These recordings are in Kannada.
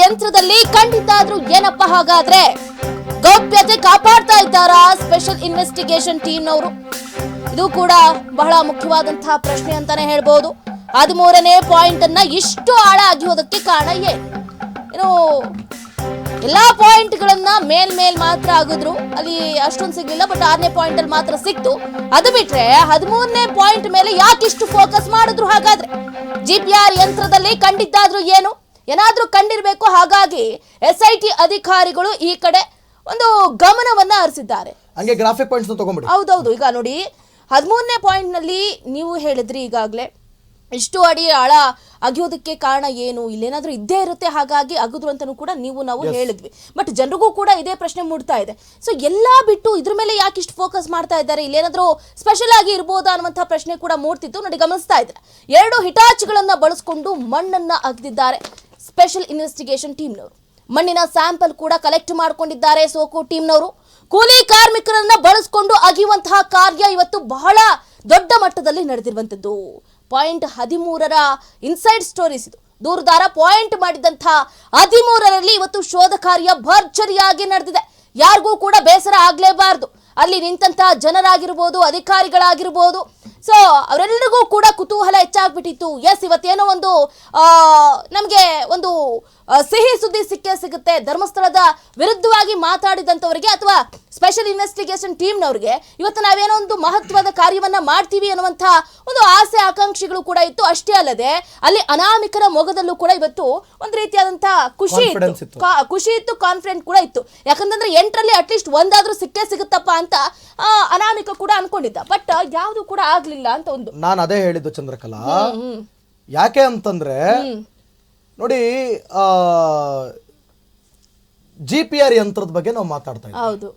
ಯಂತ್ರದಲ್ಲಿ ಖಂಡಿತ ಏನಪ್ಪ ಹಾಗಾದ್ರೆ? ಗೌಪ್ಯತೆ ಕಾಪಾಡ್ತಾ ಇದ್ದಾರಾ ಸ್ಪೆಷಲ್ ಇನ್ವೆಸ್ಟಿಗೇಷನ್ ಟೀಮ್ನವರು? ಇದು ಕೂಡ ಬಹಳ ಮುಖ್ಯವಾದಂತಹ ಪ್ರಶ್ನೆ ಅಂತಾನೆ ಹೇಳ್ಬೋದು. ಹದಿಮೂರನೇ ಪಾಯಿಂಟ್ ಅನ್ನ ಇಷ್ಟು ಆಳ ಅಗಿಯೋದಕ್ಕೆ ಕಾರಣ ಏನು? ಎಲ್ಲಾ ಪಾಯಿಂಟ್ ಗಳನ್ನ ಮೇಲ್ ಮೇಲ್ ಮಾತ್ರ ಆಗಿದ್ರು. ಅಲ್ಲಿ ಅಷ್ಟೊಂದು ಸಿಗ್ಲಿಲ್ಲ ಬಟ್ ಆರನೇ ಪಾಯಿಂಟ್ ಅಲ್ಲಿ ಮಾತ್ರ ಸಿಕ್ತು. ಅದು ಬಿಟ್ರೆ ಹದಿಮೂರನೇ ಪಾಯಿಂಟ್ ಮೇಲೆ ಯಾಕೆ ಇಷ್ಟು ಫೋಕಸ್ ಮಾಡಿದ್ರು ಹಾಗಾದ್ರೆ? ಜಿಪಿಆರ್ ಯಂತ್ರದಲ್ಲಿ ಕಂಡಿದ್ದಾದ್ರೂ ಏನು? ಏನಾದ್ರೂ ಕಂಡಿರಬೇಕು ಹಾಗಾಗಿ ಎಸ್ ಐ ಟಿ ಅಧಿಕಾರಿಗಳು ಈ ಕಡೆ ಒಂದು ಗಮನವನ್ನ ಹರಿಸಿದ್ದಾರೆ. ಹಂಗೆ ಗ್ರಾಫಿಕ್ ಪಾಯಿಂಟ್ಸ್ ತಗೊಂಬಿಡಿ ಹೌದೌದು ಈಗ ನೋಡಿ ಹದಿಮೂರನೇ ಪಾಯಿಂಟ್ನಲ್ಲಿ ನೀವು ಹೇಳಿದ್ರಿ ಈಗಾಗಲೇ ಇಷ್ಟು ಅಡಿ ಆಳ ಅಗಿಯೋದಕ್ಕೆ ಕಾರಣ ಏನು? ಇಲ್ಲೇನಾದ್ರೂ ಇದ್ದೇ ಇರುತ್ತೆ ಹಾಗಾಗಿ ಅಗಿದ್ರು ಅಂತಲೂ ಕೂಡ ನೀವು ನಾವು ಹೇಳಿದ್ವಿ. ಬಟ್ ಜನರಿಗೂ ಕೂಡ ಇದೇ ಪ್ರಶ್ನೆ ಮೂಡ್ತಾ ಇದೆ. ಸೊ ಎಲ್ಲ ಬಿಟ್ಟು ಇದ್ರ ಮೇಲೆ ಯಾಕೆ ಇಷ್ಟು ಫೋಕಸ್ ಮಾಡ್ತಾ ಇದ್ದಾರೆ? ಇಲ್ಲೇನಾದ್ರೂ ಸ್ಪೆಷಲ್ ಆಗಿ ಇರ್ಬೋದಾ ಅನ್ನುವಂಥ ಪ್ರಶ್ನೆ ಕೂಡ ಮೂಡ್ತಿತ್ತು. ನೋಡಿ ಗಮನಿಸ್ತಾ ಇದ್ದಾರೆ ಎರಡು ಹಿಟಾಚ್ಗಳನ್ನ ಬಳಸ್ಕೊಂಡು ಮಣ್ಣನ್ನ ಅಗ್ದಿದ್ದಾರೆ. Special investigation ಟೀಮ್ನವರು. ಮಣ್ಣಿನ ಸ್ಯಾಂಪಲ್ ಕೂಡ ಕಲೆಕ್ಟ್ ಮಾಡ್ಕೊಂಡಿದ್ದಾರೆ ಸೋಕು ಟೀಮ್ನವರು. ಕೂಲಿ ಕಾರ್ಮಿಕರನ್ನ ಬಳಸ್ಕೊಂಡು ಅಗಿಯುವಂತಹ ಕಾರ್ಯ ಇವತ್ತು ಬಹಳ ದೊಡ್ಡ ಮಟ್ಟದಲ್ಲಿ ನಡೆದಿರುವಂತದ್ದು ಪಾಯಿಂಟ್ ಹದಿಮೂರರ ಇನ್ಸೈಡ್ ಸ್ಟೋರೀಸ್ ಇದು. ದೂರದಾರ ಪಾಯಿಂಟ್ ಮಾಡಿದಂತಹ ಹದಿಮೂರರಲ್ಲಿ ಇವತ್ತು ಶೋಧ ಕಾರ್ಯ ಭರ್ಜರಿಯಾಗಿ ನಡೆದಿದೆ. ಯಾರಿಗೂ ಕೂಡ ಬೇಸರ ಆಗಲೇಬಾರದು. ಅಲ್ಲಿ ನಿಂತಹ ಜನರಾಗಿರ್ಬೋದು, ಅಧಿಕಾರಿಗಳಾಗಿರ್ಬೋದು ಸೊ ಅವರೆಲ್ಲರಿಗೂ ಕೂಡ ಕುತೂಹಲ ಹೆಚ್ಚಾಗ್ಬಿಟ್ಟಿತ್ತು. ಎಸ್ ಇವತ್ತೇನೋ ಒಂದು ಆ, ನಮಗೆ ಒಂದು ಸಿಹಿ ಸುದ್ದಿ ಸಿಕ್ಕೇ ಸಿಗುತ್ತೆ. ಧರ್ಮಸ್ಥಳದ ವಿರುದ್ಧವಾಗಿ ಮಾತಾಡಿದಂಥವರಿಗೆ ಅಥವಾ ಸ್ಪೆಷಲ್ ಇನ್ವೆಸ್ಟಿಗೇಷನ್ ಟೀಮ್ನವ್ರಿಗೆ ಇವತ್ತು ನಾವೇನೋ ಒಂದು ಮಹತ್ವದ ಕಾರ್ಯವನ್ನ ಮಾಡ್ತೀವಿ ಅನ್ನುವಂಥ ಒಂದು ಆಸೆ ಆಕಾಂಕ್ಷೆಗಳು ಕೂಡ ಇತ್ತು. ಅಷ್ಟೇ ಅಲ್ಲದೆ ಅಲ್ಲಿ ಅನಾಮಿಕರ ಮೊಗದಲ್ಲೂ ಕೂಡ ಇವತ್ತು ಒಂದು ರೀತಿಯಾದಂಥ ಖುಷಿ ಇತ್ತು. ಖುಷಿ ಇತ್ತು ಕಾನ್ಫಿಡೆಂಟ್ ಕೂಡ ಇತ್ತು. ಯಾಕಂತಂದ್ರೆ ಎಂಟರಲ್ಲಿ ಅಟ್ಲೀಸ್ಟ್ ಒಂದಾದ್ರೂ ಸಿಕ್ಕೇ ಸಿಗುತ್ತಪ್ಪ ಅಂತ ಅನಾಮಿಕ ಕೂಡ ಅನ್ಕೊಂಡಿದ್ದ. ಬಟ್ ಯಾವುದು ಕೂಡ ಆಗ್ಲಿಲ್ಲ. ಅಂತ ಒಂದು. ನಾನು ಅದೇ ಹೇಳಿದ್ದು ಚಂದ್ರಕಲಾ. ಯಾಕೆ ಅಂತಂದ್ರೆ ನೋಡಿ ಜಿ ಪಿ ಆರ್ ಯಂತ್ರದ ಬಗ್ಗೆ ನಾವು ಮಾತಾಡ್ತಾ ಇದ್ದೀವಿ ಹೌದು.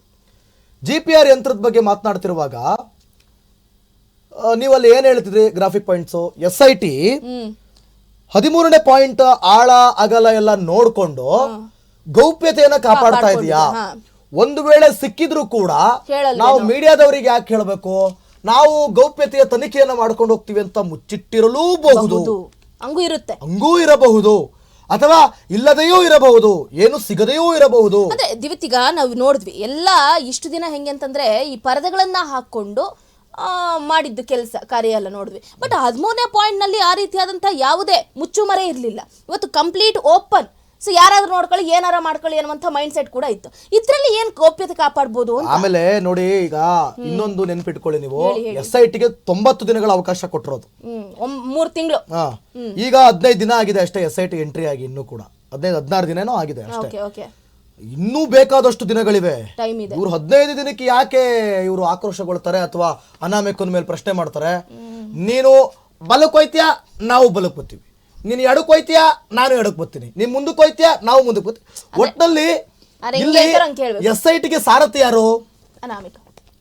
ಜಿ ಪಿ ಆರ್ ಯಂತ್ರದ ಬಗ್ಗೆ ಮಾತನಾಡ್ತಿರುವಾಗ ಆ, ನೀವು ಅಲ್ಲಿ ಏನ್ ಹೇಳ್ತಿದ್ರಿ graphic points S I T ಹದಿಮೂರನೇ ಪಾಯಿಂಟ್ ಆಳ ಅಗಲ ಎಲ್ಲ ನೋಡ್ಕೊಂಡು ಗೌಪ್ಯತೆಯನ್ನ ಕಾಪಾಡ್ತಾ ಇದೀಯಾ. ಒಂದು ವೇಳೆ ಸಿಕ್ಕಿದ್ರು ಕೂಡ ನಾವು ಮೀಡಿಯಾದವರಿಗೆ ಯಾಕೆ ಹೇಳಬೇಕು? ನಾವು ಗೌಪ್ಯತೆಯ ತನಿಖೆಯನ್ನು ಮಾಡ್ಕೊಂಡು ಹೋಗ್ತೀವಿ ಅಂತ ಮುಚ್ಚಿಟ್ಟಿರಲೂಬಹುದು. ಹೌದು. ಹಂಗೂ ಇರುತ್ತೆ. ಹಂಗೂ ಇರಬಹುದು. ಅಥವಾ ಇಲ್ಲದೆಯೂ ಇರಬಹುದು ಏನು ಸಿಗದೆಯೂ ಇರಬಹುದು. ಅಂದ್ರೆ ದಿವಿತಿಗ ನಾವು ನೋಡಿದ್ವಿ ಎಲ್ಲ ಇಷ್ಟು ದಿನ ಹೆಂಗೆ ಅಂತಂದ್ರೆ ಈ ಪರದೆಗಳನ್ನ ಹಾಕೊಂಡು ಮಾಡಿದ್ದ ಕೆಲಸ ಕಾರ್ಯ ಎಲ್ಲ ನೋಡಿದ್ವಿ. ಬಟ್ ಹದಿಮೂರನೇ ಪಾಯಿಂಟ್ನಲ್ಲಿ ಆ ರೀತಿಯಾದಂತ ಯಾವುದೇ ಮುಚ್ಚುಮರೆ ಇರಲಿಲ್ಲ. ಇವತ್ತು ಕಂಪ್ಲೀಟ್ ಓಪನ್. ಸೊ ಯಾರಾದ್ರೂ ನೋಡ್ಕೊಳ್ಳಿ ಏನಾರ ಮಾಡ್ಕೊಳ್ಳಿ ಅನ್ನುವಂಥ ಮೈಂಡ್ ಸೆಟ್ ಕೂಡ ಇತ್ತು. ಇದ್ರಲ್ಲಿ ಏನ್ ಗೌಪ್ಯತೆ ಕಾಪಾಡ್ಬೋದು ಅಂತ? ಆಮೇಲೆ ನೋಡಿ ಈಗ ಇನ್ನೊಂದು ನೆನ್ಪಿಟ್ಕೊಳ್ಳಿ ನೀವು. ಎಸ್ ಐ ಟಿಗೆ ತೊಂಬತ್ತು ದಿನಗಳ ಅವಕಾಶ ಕೊಟ್ಟಿರೋದು. ಮೂರು ತಿಂಗಳು. ಹಾ. ಈಗ ಹದಿನೈದು ದಿನ ಆಗಿದೆ ಅಷ್ಟೇ ಎಸ್ ಐ ಟಿ ಎಂಟ್ರಿ ಆಗಿ ಇನ್ನೂ ಕೂಡ. ಹದಿನೈದು ಹದಿನಾರು ದಿನನೂ ಆಗಿದೆ ಅಷ್ಟೇ. Okay okay. ಇನ್ನೂ ಬೇಕಾದಷ್ಟು ದಿನಗಳಿವೆ. ಟೈಮ್ ಇದೆ. ಇವ್ರು ಹದಿನೈದು ದಿನಕ್ಕೆ ಯಾಕೆ ಇವರು ಆಕ್ರೋಶಗೊಳ್ತಾರೆ ಅಥವಾ ಅನಾಮಿಕನ ಮೇಲೆ ಪ್ರಶ್ನೆ ಮಾಡ್ತಾರೆ? ನೀನು ಬಲಕ್ ಹೋಯ್ತೀಯಾ ನಾವು ಬಲಕ್ ಬರ್ತೀವಿ ನೀನು ಎಡಕ್ಕೆ ಹೋಯ್ತೀಯಾ? ನಾನು ಎಡಕ್ಕೆ ಬರ್ತೀನಿ. ನೀನ್ ಮುಂದಕ್ಕೆ ಹೋಯ್ತೀಯಾ? ನಾವು ಮುಂದಕ್ಕೆ ಬರ್ತೀವಿ. ಒಟ್ನಲ್ಲಿ ಹಿಂಗೆ ಇಲ್ಲಿ ಹೇಳ್ತಾರೆ ಹಂಗೆ ಕೇಳ್ಬೇಕು. ಎಸ್ ಐ ಟಿಗೆ ಸಾರಥಿ ಯಾರು? ಅನಾಮಿಕ.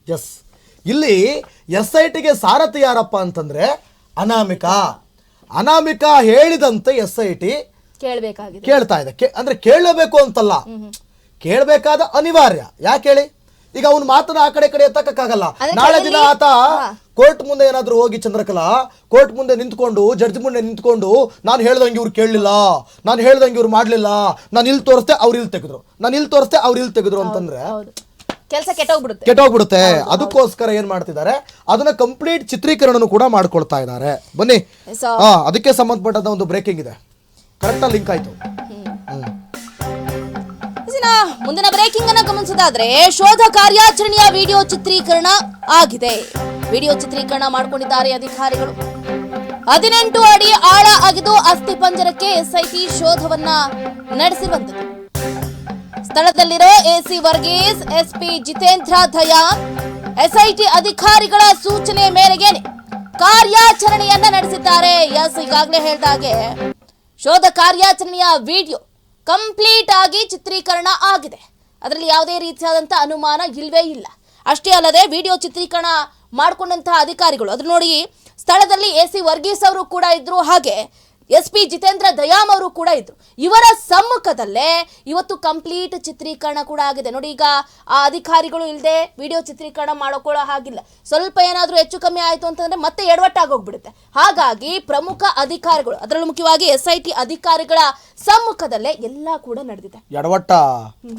ಎಸ್ ಇಲ್ಲಿ ಎಸ್ ಐ ಟಿಗೆ ಸಾರಥಿ ಯಾರಪ್ಪ ಅಂತಂದ್ರೆ ಅನಾಮಿಕ. ಅನಾಮಿಕ ಹೇಳಿದಂತೆ ಎಸ್ ಐ ಟಿ ಕೇಳ್ಬೇಕಾಗಿದೆ. ಕೇಳ್ತಾ ಇದೆ. ಕೇ- ಅಂದ್ರೆ ಕೇಳಬೇಕು ಅಂತಲ್ಲ. ಕೇಳಬೇಕಾದ ಅನಿವಾರ್ಯ. ಯಾಕೆ ಹೇಳಿ? ಈಗ ಅವ್ನ ಮಾತನ್ನ ಆ ಕಡೆ ಕಡೆ ಎತ್ತಕ್ಕಾಗಲ್ಲ. ನಾಳೆ ದಿನ ಆತ ಕೋರ್ಟ್ ಮುಂದೆ ಏನಾದ್ರೂ ಹೋಗಿ ಚಂದ್ರಕಲಾ ಕೋರ್ಟ್ ಮುಂದೆ ನಿಂತ್ಕೊಂಡು ಜಡ್ಜ್ ಮುಂದೆ ನಿಂತ್ಕೊಂಡು ನಾನು ಹೇಳ್ದಂಗೆ ಇವ್ರು ಕೇಳಲಿಲ್ಲ ನಾನು ಹೇಳ್ದಂಗೆ ಇವ್ರು ಮಾಡ್ಲಿಲ್ಲ ನಾನು ಇಲ್ಲಿ ತೋರಿಸ್ದೆ ಅವ್ರು ಇಲ್ಲಿ ತೆಗೆದ್ರು. ನಾನು ಇಲ್ಲಿ ತೋರಿಸ್ತೆ ಅವ್ರು ಇಲ್ಲಿ ತೆಗೆದ್ರು ಅಂತಂದ್ರೆ ಕೆಲಸ ಕೆಟ್ಟೋಗ್ಬಿಡುತ್ತೆ. ಕೆಟ್ಟೋಗ್ಬಿಡುತ್ತೆ. ಅದಕ್ಕೋಸ್ಕರ ಏನ್ ಮಾಡ್ತಿದ್ದಾರೆ ಅದನ್ನ ಕಂಪ್ಲೀಟ್ ಚಿತ್ರೀಕರಣನು ಕೂಡ ಮಾಡ್ಕೊಳ್ತಾ ಇದ್ದಾರೆ. ಬನ್ನಿ. ಹಾ ಅದಕ್ಕೆ ಸಂಬಂಧಪಟ್ಟಂತ ಒಂದು ಬ್ರೇಕಿಂಗ್ ಇದೆ. ಕರೆಕ್ಟ್ ಲಿಂಕ್ ಆಯ್ತು. ಮುಂದಿನ ಬ್ರೇಕಿಂಗ್ ಅನ್ನ ಗಮನಿಸೋದಾದ್ರೆ, ಶೋಧ ಕಾರ್ಯಾಚರಣೆಯ ವಿಡಿಯೋ ಚಿತ್ರೀಕರಣ ಆಗಿದೆ. ವಿಡಿಯೋ ಚಿತ್ರೀಕರಣ ಮಾಡಿಕೊಂಡಿದ್ದಾರೆ ಅಧಿಕಾರಿಗಳು. ಹದಿನೆಂಟು ಅಡಿ ಆಳ ಆಗಿದ್ದು ಅಸ್ಥಿ ಪಂಜರಕ್ಕೆ ಎಸ್ಐಟಿ ಶೋಧವನ್ನ ನಡೆಸಿರುವಂತದ್ದು ಸ್ಥಳದಲ್ಲಿರೋ AC Varghese SP Jitendra Daya SIT ಅಧಿಕಾರಿಗಳ ಸೂಚನೆ ಮೇರೆಗೆ ಕಾರ್ಯಾಚರಣೆಯನ್ನ ನಡೆಸಿದ್ದಾರೆ. ಎಸ್ ಈಗಾಗಲೇ ಹೇಳಿದಾಗೆ ಶೋಧ ಕಾರ್ಯಾಚರಣೆಯ ವಿಡಿಯೋ ಕಂಪ್ಲೀಟ್ ಆಗಿ ಚಿತ್ರೀಕರಣ ಆಗಿದೆ. ಅದರಲ್ಲಿ ಯಾವುದೇ ರೀತಿಯಾದಂಥ ಅನುಮಾನ ಇಲ್ವೇ ಇಲ್ಲ. ಅಷ್ಟೇ ಅಲ್ಲದೆ ವಿಡಿಯೋ ಚಿತ್ರೀಕರಣ ಮಾಡಿಕೊಂಡಂತಹ ಅಧಿಕಾರಿಗಳು, ಅದ್ರ ನೋಡಿ ಸ್ಥಳದಲ್ಲಿ ಎ ಸಿ ವರ್ಗೀಸ್ ಅವರು ಕೂಡ ಇದ್ರು ಹಾಗೆ ಎಸ್ ಪಿ ಜಿತೇಂದ್ರ ದಯಾಮ್ ಅವರು ಕೂಡ ಇದ್ರು. ಇವರ ಸಮ್ಮುಖದಲ್ಲೇ ಇವತ್ತು ಕಂಪ್ಲೀಟ್ ಚಿತ್ರೀಕರಣ ಕೂಡ ಆಗಿದೆ. ನೋಡಿ ಈಗ ಆ ಅಧಿಕಾರಿಗಳು ಇಲ್ಲದೆ ವಿಡಿಯೋ ಚಿತ್ರೀಕರಣ ಮಾಡೋಕೊಳ್ಳೋ ಹಾಗಿಲ್ಲ. ಸ್ವಲ್ಪ ಏನಾದರೂ ಹೆಚ್ಚು ಕಮ್ಮಿ ಆಯಿತು ಅಂತಂದ್ರೆ ಮತ್ತೆ ಎಡವಟ್ಟಾಗೋಗ್ಬಿಡುತ್ತೆ ಹಾಗಾಗಿ ಪ್ರಮುಖ ಅಧಿಕಾರಿಗಳು ಅದರಲ್ಲೂ ಮುಖ್ಯವಾಗಿ ಎಸ್ ಐ ಟಿ ಅಧಿಕಾರಿಗಳ ಸಮ್ಮುಖದಲ್ಲೇ ಎಲ್ಲ ಕೂಡ ನಡೆದಿದೆ. ಎಡವಟ್ಟ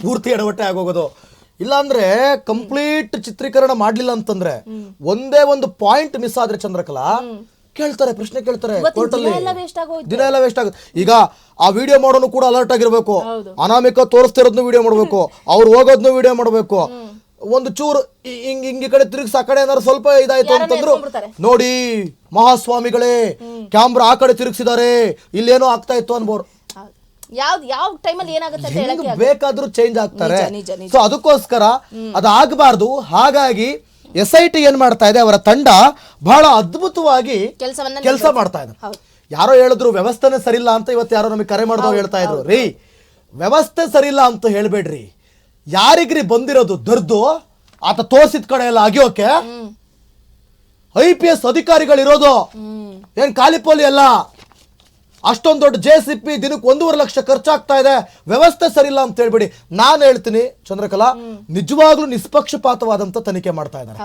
ಪೂರ್ತಿ ಎಡವಟ್ಟೆ ಆಗೋಗೋದು. ಇಲ್ಲಾಂದ್ರೆ ಕಂಪ್ಲೀಟ್ ಚಿತ್ರೀಕರಣ ಮಾಡ್ಲಿಲ್ಲ ಅಂತಂದ್ರೆ ಒಂದೇ ಒಂದು ಪಾಯಿಂಟ್ ಮಿಸ್ ಆದ್ರೆ ಚಂದ್ರಕಲಾ ಕೇಳ್ತಾರೆ ಪ್ರಶ್ನೆ ಕೇಳ್ತಾರೆ ದಿನ ಎಲ್ಲ ವೇಸ್ಟ್ ಆಗುತ್ತೆ. ಈಗ ಆ ವಿಡಿಯೋ ಮಾಡೋನು ಕೂಡ ಅಲರ್ಟ್ ಆಗಿರ್ಬೇಕು. ಅನಾಮಿಕ ತೋರಿಸ್ತಿರೋದ್ನು ವಿಡಿಯೋ ಮಾಡಬೇಕು. ಅವ್ರು ಹೋಗೋದ್ನು ವಿಡಿಯೋ ಮಾಡಬೇಕು. ಒಂದು ಚೂರು ಹಿಂಗ್ ಹಿಂಗ್ ಈ ಕಡೆ ತಿರುಗಿಸ್ ಆ ಕಡೆ ಏನಾದ್ರು ಸ್ವಲ್ಪ ಇದಾಯ್ತು ಅಂತಂದ್ರು ನೋಡಿ ಮಹಾಸ್ವಾಮಿಗಳೇ ಕ್ಯಾಮ್ರಾ ಆ ಕಡೆ ತಿರುಗಿಸಿದ್ದಾರೆ ಇಲ್ಲೇನೋ ಆಗ್ತಾ ಇತ್ತು ಅನ್ಬೋದು. ಯಾವ್ದು ಯಾವ ಟೈಮಲ್ಲಿ ಏನಾಗುತ್ತೆ ಬೇಕಾದ್ರೂ ಚೇಂಜ್ ಆಗ್ತಾರೆ. ಸೊ ಅದಕ್ಕೋಸ್ಕರ ಅದಾಗಬಾರ್ದು. ಹಾಗಾಗಿ ಎಸ್ ಐ ಟಿ ಏನ್ ಮಾಡ್ತಾ ಇದೆ ಅವರ ತಂಡ ಬಹಳ ಅದ್ಭುತವಾಗಿ ಕೆಲಸ ಮಾಡ್ತಾ ಇದೆ. ಯಾರೋ ಹೇಳಿದ್ರು ವ್ಯವಸ್ಥೆನೇ ಸರಿಲ್ಲ ಅಂತ ಇವತ್ತು ಯಾರೋ ನಮಗೆ ಕರೆ ಮಾಡಿದವ್ರು ಹೇಳ್ತಾ ಇದ್ರು. ರೀ ವ್ಯವಸ್ಥೆ ಸರಿಲ್ಲ ಅಂತ ಹೇಳ್ಬೇಡ್ರಿ. ಯಾರಿಗ್ರಿ ಬಂದಿರೋದು ದರ್ದು ಆತ ತೋರ್ಸಿದ ಕಡೆ ಎಲ್ಲ ಆಗಿಯೋಕೆ ಐ ಪಿ ಎಸ್ ಅಧಿಕಾರಿಗಳಿರೋದು. ಇರೋದು ಏನ್ ಕಾಲಿಪೋಲಿ ಅಲ್ಲ. ಅಷ್ಟೊಂದು ದೊಡ್ಡ ಜೆ ಸಿ ಪಿ ದಿನಕ್ಕೆ ಒಂದೂವರೆ ಲಕ್ಷ ಖರ್ಚಾಗ್ತಾ ಇದೆ. ವ್ಯವಸ್ಥೆ ಸರಿಯಿಲ್ಲ ಅಂತ ಹೇಳ್ಬಿಡಿ. ನಾನು ಹೇಳ್ತೀನಿ ಚಂದ್ರಕಲಾ ನಿಜವಾಗ್ಲೂ ನಿಷ್ಪಕ್ಷಪಾತವಾದಂತ ತನಿಖೆ ಮಾಡ್ತಾ ಇದ್ದಾರೆ.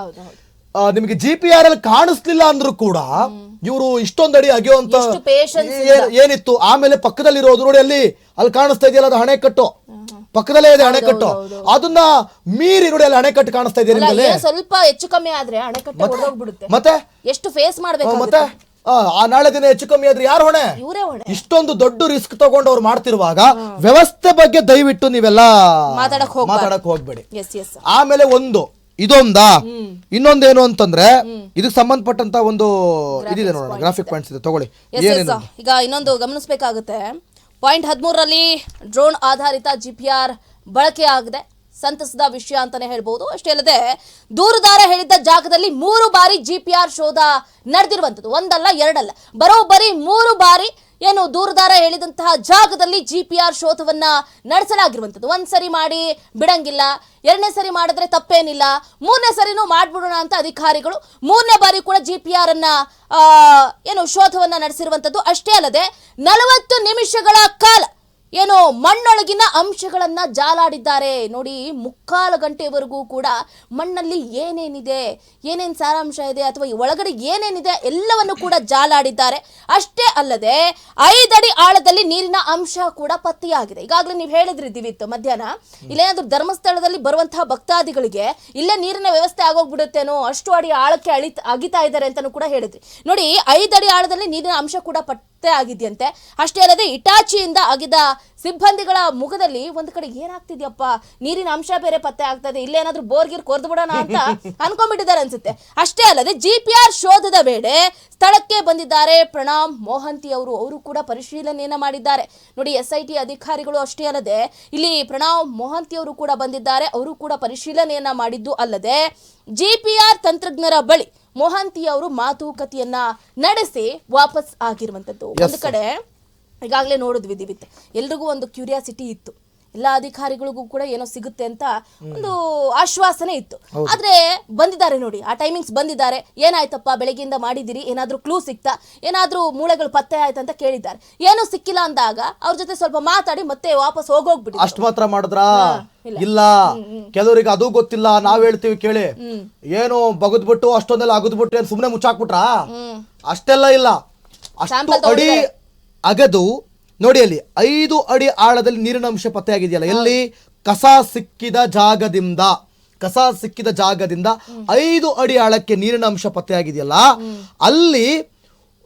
ನಿಮಗೆ ಜಿ ಪಿ ಆರ್ ಅಲ್ಲಿ ಕಾಣಿಸ್ಲಿಲ್ಲ ಅಂದ್ರೂ ಕೂಡ ಇವರು ಇಷ್ಟೊಂದಡಿ ಅಡಿ ಅಗೆಯುವಂತ ಏನಿತ್ತು? ಆಮೇಲೆ ಪಕ್ಕದಲ್ಲಿರೋದು ನೋಡಿ ಅಲ್ಲಿ ಅಲ್ಲಿ ಕಾಣಿಸ್ತಾ ಇದೆಯಲ್ಲ ಅದು ಅಣೆಕಟ್ಟು ಪಕ್ಕದಲ್ಲೇ ಇದೆ ಅಣೆಕಟ್ಟು ಅದನ್ನ ಮೀರಿ ನೋಡಿ ಅಲ್ಲಿ ಅಣೆಕಟ್ಟು ಕಾಣಿಸ್ತಾ ಇದೆಯಾ ಅಲ್ಲ, ಸ್ವಲ್ಪ ಹೆಚ್ಚು ಕಮ್ಮಿ ಆದ್ರೆ ಅಣೆಕಟ್ಟು ಮತ್ತೆ? ಎಷ್ಟು ಫೇಸ್ ಮಾಡ್ಬೇಕು ಮತ್ತೆ? ಆ, ಆ ನಾಳೆ ದಿನ ಹೆಚ್ಚು ಕಮ್ಮಿ ಆದ್ರೆ ಯಾರು ಹೊಣೆ? ಇವರೇ ಹೊಣೆ. ಇಷ್ಟೊಂದು ದೊಡ್ಡ ರಿಸ್ಕ್ ತಗೊಂಡು ಅವ್ರು ಮಾಡ್ತಿರುವಾಗ ವ್ಯವಸ್ಥೆ ಬಗ್ಗೆ ದಯವಿಟ್ಟು ನೀವೆಲ್ಲ ಮಾತಾಡಕ್ ಹೋಗ್ಬಾರ್ದು. ಮಾತಾಡಕ್ ಹೋಗ್ಬೇಡಿ. ಎಸ್ ಎಸ್ ಆಮೇಲೆ ಒಂದು ಇದೊಂದಾ? ಇನ್ನೊಂದೇನು ಅಂತಂದ್ರೆ ಇದಕ್ಕೆ ಸಂಬಂಧಪಟ್ಟಂತ ಒಂದು ಇದಿದೆ ನೋಡೋಣ ಗ್ರಾಫಿಕ್ ಪಾಯಿಂಟ್ಸ್ ಇದೆ. ತಗೊಳ್ಳಿ. ಎಸ್ ಎಸ್ ಏನೇನು? ಈಗ ಇನ್ನೊಂದು ಗಮನಿಸಬೇಕಾಗುತ್ತೆ. ಪಾಯಿಂಟ್ ಹದಿಮೂರರಲ್ಲಿ ಡ್ರೋನ್ ಆಧಾರಿತ ಜಿ ಪಿ ಆರ್ ಬಳಕೆ ಆಗಿದೆ. ಸಂತಸದ ವಿಷಯ ಅಂತಾನೆ ಹೇಳ್ಬೋದು. ಅಷ್ಟೇ ಅಲ್ಲದೆ, ದೂರುದಾರ ಹೇಳಿದ್ದ ಜಾಗದಲ್ಲಿ ಮೂರು ಬಾರಿ ಜಿ ಪಿ ಆರ್ ಶೋಧ ನಡೆದಿರುವಂಥದ್ದು. ಒಂದಲ್ಲ, ಎರಡಲ್ಲ. ಬರೋಬ್ಬರಿ ಮೂರು ಬಾರಿ ಏನು ದೂರದಾರ ಹೇಳಿದಂತಹ ಜಾಗದಲ್ಲಿ ಜಿ ಪಿ ಆರ್ ಶೋಧವನ್ನ ನಡೆಸಲಾಗಿರುವಂಥದ್ದು. ಒಂದ್ ಸರಿ ಮಾಡಿ ಬಿಡಂಗಿಲ್ಲ. ಎರಡನೇ ಸರಿ ಮಾಡಿದ್ರೆ ತಪ್ಪೇನಿಲ್ಲ. ಮೂರನೇ ಸರಿನೂ ಮಾಡ್ಬಿಡೋಣ ಅಂತ ಅಧಿಕಾರಿಗಳು ಮೂರನೇ ಬಾರಿ ಕೂಡ ಜಿ ಪಿ ಆರ್ ಅನ್ನ ಏನು ಶೋಧವನ್ನ ನಡೆಸಿರುವಂಥದ್ದು. ಅಷ್ಟೇ ಅಲ್ಲದೆ, ನಲವತ್ತು ನಿಮಿಷಗಳ ಕಾಲ ಏನು ಮಣ್ಣೊಳಗಿನ ಅಂಶಗಳನ್ನ ಜಾಲಾಡಿದ್ದಾರೆ. ನೋಡಿ ಮುಕ್ಕಾಲು ಗಂಟೆವರೆಗೂ ಕೂಡ ಮಣ್ಣಲ್ಲಿ ಏನೇನಿದೆ ಏನೇನು ಸಾರಾಂಶ ಇದೆ ಅಥವಾ ಒಳಗಡೆ ಏನೇನಿದೆ ಎಲ್ಲವನ್ನು ಕೂಡ ಜಾಲಾಡಿದ್ದಾರೆ. ಅಷ್ಟೇ ಅಲ್ಲದೆ ಐದಡಿ ಆಳದಲ್ಲಿ ನೀರಿನ ಅಂಶ ಕೂಡ ಪತ್ತೆಯಾಗಿದೆ. ಈಗಾಗಲೇ ನೀವು ಹೇಳಿದ್ರಿ ದಿವಿತ್ ಮಧ್ಯಾಹ್ನ. ಇಲ್ಲೇನಾದ್ರೂ ಧರ್ಮಸ್ಥಳದಲ್ಲಿ ಬರುವಂತಹ ಭಕ್ತಾದಿಗಳಿಗೆ ಇಲ್ಲೇ ನೀರಿನ ವ್ಯವಸ್ಥೆ ಆಗೋಗ್ಬಿಡುತ್ತೇನೋ ಅಷ್ಟು ಅಡಿ ಆಳಕ್ಕೆ ಅಳಿತ ಅಗಿತಾ ಇದ್ದಾರೆ ಅಂತಾನು ಕೂಡ ಹೇಳಿದ್ರಿ. ನೋಡಿ ಐದಡಿ ಆಳದಲ್ಲಿ ನೀರಿನ ಅಂಶ ಕೂಡ ಪತ್ತೆ ಆಗಿದೆಯಂತೆ. ಅಷ್ಟೇ ಅಲ್ಲದೆ ಇಟಾಚಿಯಿಂದ ಆಗಿದ್ದ ಸಿಬ್ಬಂದಿಗಳ ಮುಖದಲ್ಲಿ ಒಂದು ಕಡೆ ಏನಾಗ್ತಿದ್ಯಪ್ಪ? ನೀರಿನ ಅಂಶ ಬೇರೆ ಪತ್ತೆ ಆಗ್ತದೆ. ಇಲ್ಲೇನಾದ್ರೂ ಬೋರ್ಗಿರ್ ಕೊರ್ದು ಬಿಡೋಣ ಅಂತ ಅನ್ಕೊಂಡ್ಬಿಟ್ಟಿದ್ದಾರೆ ಅನ್ಸುತ್ತೆ. ಅಷ್ಟೇ ಅಲ್ಲದೆ ಜಿ ಪಿ ಆರ್ ಶೋಧದ ವೇಳೆ ಸ್ಥಳಕ್ಕೆ ಬಂದಿದ್ದಾರೆ ಪ್ರಣಾಮ್ ಮೋಹಂತಿ ಅವರು. ಅವರು ಕೂಡ ಪರಿಶೀಲನೆಯನ್ನ ಮಾಡಿದ್ದಾರೆ. ನೋಡಿ ಎಸ್ ಐ ಟಿ ಅಧಿಕಾರಿಗಳು ಅಷ್ಟೇ ಅಲ್ಲದೆ ಇಲ್ಲಿ ಪ್ರಣಾಮ್ ಮೋಹಂತಿ ಅವರು ಕೂಡ ಬಂದಿದ್ದಾರೆ. ಅವರು ಕೂಡ ಪರಿಶೀಲನೆಯನ್ನ ಮಾಡಿದ್ದು ಅಲ್ಲದೆ ಜಿ ಪಿ ಆರ್ ತಂತ್ರಜ್ಞರ ಬಳಿ ಮೋಹಂತಿ ಅವರು ಮಾತುಕತೆಯನ್ನ ನಡೆಸಿ ವಾಪಸ್ ಆಗಿರುವಂತದ್ದು. ಒಂದು ಕಡೆ ಈಗಾಗಲೇ ನೋಡಿದ್ವಿ ದಿವಿತ್. ಎಲ್ರಿಗೂ ಒಂದು ಕ್ಯೂರಿಯಾಸಿಟಿ ಇತ್ತು. ಎಲ್ಲ ಅಧಿಕಾರಿಗಳಿಗೂ ಕೂಡ ಏನೋ ಸಿಗುತ್ತೆ ಅಂತ ಒಂದು ಆಶ್ವಾಸನೆ ಇತ್ತು. ಆದ್ರೆ ಬಂದಿದ್ದಾರೆ ನೋಡಿ ಆ ಟೈಮಿಂಗ್ಸ್ ಬಂದಿದ್ದಾರೆ. ಏನಾಯ್ತಪ್ಪ ಬೆಳಗ್ಗೆಯಿಂದ ಮಾಡಿದಿರಿ ಏನಾದ್ರೂ ಕ್ಲೂ ಸಿಕ್ತಾ? ಏನಾದ್ರೂ ಮೂಳೆಗಳು ಪತ್ತೆ ಆಯ್ತಾ ಅಂತ ಕೇಳಿದ್ದಾರೆ. ಏನು ಸಿಕ್ಕಿಲ್ಲ ಅಂದಾಗ ಅವ್ರ ಜೊತೆ ಸ್ವಲ್ಪ ಮಾತಾಡಿ ಮತ್ತೆ ವಾಪಸ್ ಹೋಗೋಗ್ಬಿಟ್ಟು ಅಷ್ಟು ಮಾತ್ರ ಮಾಡಿದ್ರ? ಇಲ್ಲ. ಕೆಲವರಿಗೆ ಅದು ಗೊತ್ತಿಲ್ಲ ನಾವ್ ಹೇಳ್ತೀವಿ ಕೇಳಿ. ಏನು ಬಗದ್ಬಿಟ್ಟು ಅಷ್ಟೊಂದೆಲ್ಲ ಅಗದ್ಬಿಟ್ಟು ಏನ್ ಸುಮ್ನೆ ಮುಚ್ಚಾಕ್ಬಿಟ್ರಾ? ಅಷ್ಟೆಲ್ಲ ಇಲ್ಲ. ಅಷ್ಟು ಅಡಿ ಅಗದು ನೋಡಿ ಅಲ್ಲಿ ಐದು ಅಡಿ ಆಳದಲ್ಲಿ ನೀರಿನ ಅಂಶ ಪತ್ತೆಯಾಗಿದೆಯಲ್ಲ? ಎಲ್ಲಿ? ಕಸ ಸಿಕ್ಕಿದ ಜಾಗದಿಂದ. ಕಸ ಸಿಕ್ಕಿದ ಜಾಗದಿಂದ ಐದು ಅಡಿ ಆಳಕ್ಕೆ ನೀರಿನ ಅಂಶ ಪತ್ತೆಯಾಗಿದೆಯಲ್ಲ? ಅಲ್ಲಿ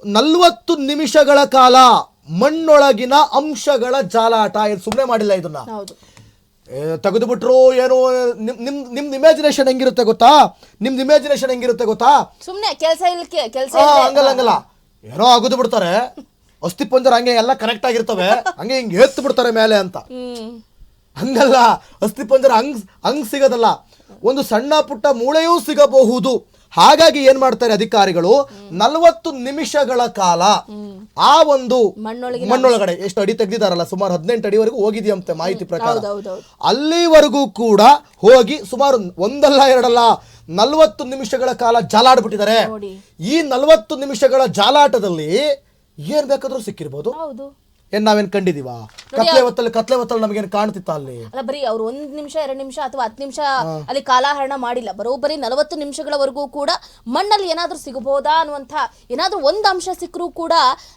ನಲ್ವತ್ತು ನಿಮಿಷಗಳ ಕಾಲ ಮಣ್ಣೊಳಗಿನ ಅಂಶಗಳ ಜಾಲಾಟ. ಇದು ಸುಮ್ಮನೆ ಮಾಡಿಲ್ಲ ಇದನ್ನ? ಹೌದು. ತೆಗೆದು ಬಿಟ್ರು ಏನು ನಿಮ್ ನಿಮ್ ನಿಮ್ದು ಇಮ್ಯಾಜಿನೇಷನ್ ಹೆಂಗಿರುತ್ತೆ ಗೊತ್ತಾ? ನಿಮ್ದು ಇಮ್ಯಾಜಿನೇಷನ್ ಹೆಂಗಿರುತ್ತೆ ಗೊತ್ತಾ? ಸುಮ್ನೆ ಕೆಲಸ ಹಂಗಲ್ಲ ಹಂಗಲ್ಲ. ಏನೋ ಆಗುದು ಬಿಡ್ತಾರೆ. ಅಸ್ಥಿ ಪಂಜರ ಹಂಗೆ ಎಲ್ಲ ಕನೆಕ್ಟ್ ಆಗಿರ್ತವೆ. ಹಂಗೆ ಹಿಂಗೆ ಎತ್ತು ಬಿಡ್ತಾರೆ ಮೇಲೆ ಅಂತ. ಹಂಗಲ್ಲ ಅಸ್ಥಿ ಪಂಜರ ಹಂಗ್ ಹಂಗ್ ಸಿಗೋದಲ್ಲ. ಒಂದು ಸಣ್ಣ ಪುಟ್ಟ ಮೂಳೆಯೂ ಸಿಗಬಹುದು. ಹಾಗಾಗಿ ಏನ್ ಮಾಡ್ತಾರೆ ಅಧಿಕಾರಿಗಳು? ನಲವತ್ತು ನಿಮಿಷಗಳ ಕಾಲ ಆ ಒಂದು ಮಣ್ಣೊಳಗಡೆ ಎಷ್ಟು ಅಡಿ ತೆಗೆದಿದಾರಲ್ಲ ಸುಮಾರು ಹದಿನೆಂಟು ಅಡಿವರೆಗೂ ಹೋಗಿದೆಯಂತೆ ಮಾಹಿತಿ ಪ್ರಕಾರ. ಅಲ್ಲಿವರೆಗೂ ಕೂಡ ಹೋಗಿ ಸುಮಾರು ಒಂದಲ್ಲ ಎರಡಲ್ಲ ನಲವತ್ತು ನಿಮಿಷಗಳ ಕಾಲ ಜಾಲಾಡ್ಬಿಟ್ಟಿದ್ದಾರೆ. ಈ ನಲವತ್ತು ನಿಮಿಷಗಳ ಜಾಲಾಟದಲ್ಲಿ ಏನ್ ಬೇಕಾದ್ರೂ ಸಿಕ್ಕಿರ್ಬೋದು. ಹೌದು. ಏನ್ ನಾವೇನ್ ಕಂಡಿದೀವಾ? ಕತ್ಲೆ ಹೊತ್ತಲ್ಲಿ ಕತ್ಲೆ ಹೊತ್ತಲ್ಲಿ ನಮಗೇನ್ ಕಾಣ್ತಿತ್ತ ಅಲ್ಲಿ? ಅಲ್ಲ ಬರೀ ಅವ್ರು ಒಂದ್ ನಿಮಿಷ ಎರಡ್ ನಿಮಿಷ ಅಥವಾ ಹತ್ತು ನಿಮಿಷ ಅಲ್ಲಿ ಕಾಲಹರಣ ಮಾಡಿಲ್ಲ. ಬರೋಬ್ಬರಿ ನಲವತ್ತು ನಿಮಿಷಗಳವರೆಗೂ ಕೂಡ ಮಣ್ಣಲ್ಲಿ ಏನಾದ್ರೂ ಸಿಗಬಹುದಾ ಅನ್ನುವಂಥ ಏನಾದ್ರೂ ಒಂದ್ ಅಂಶ ಸಿಕ್ಕರೂ ಕೂಡ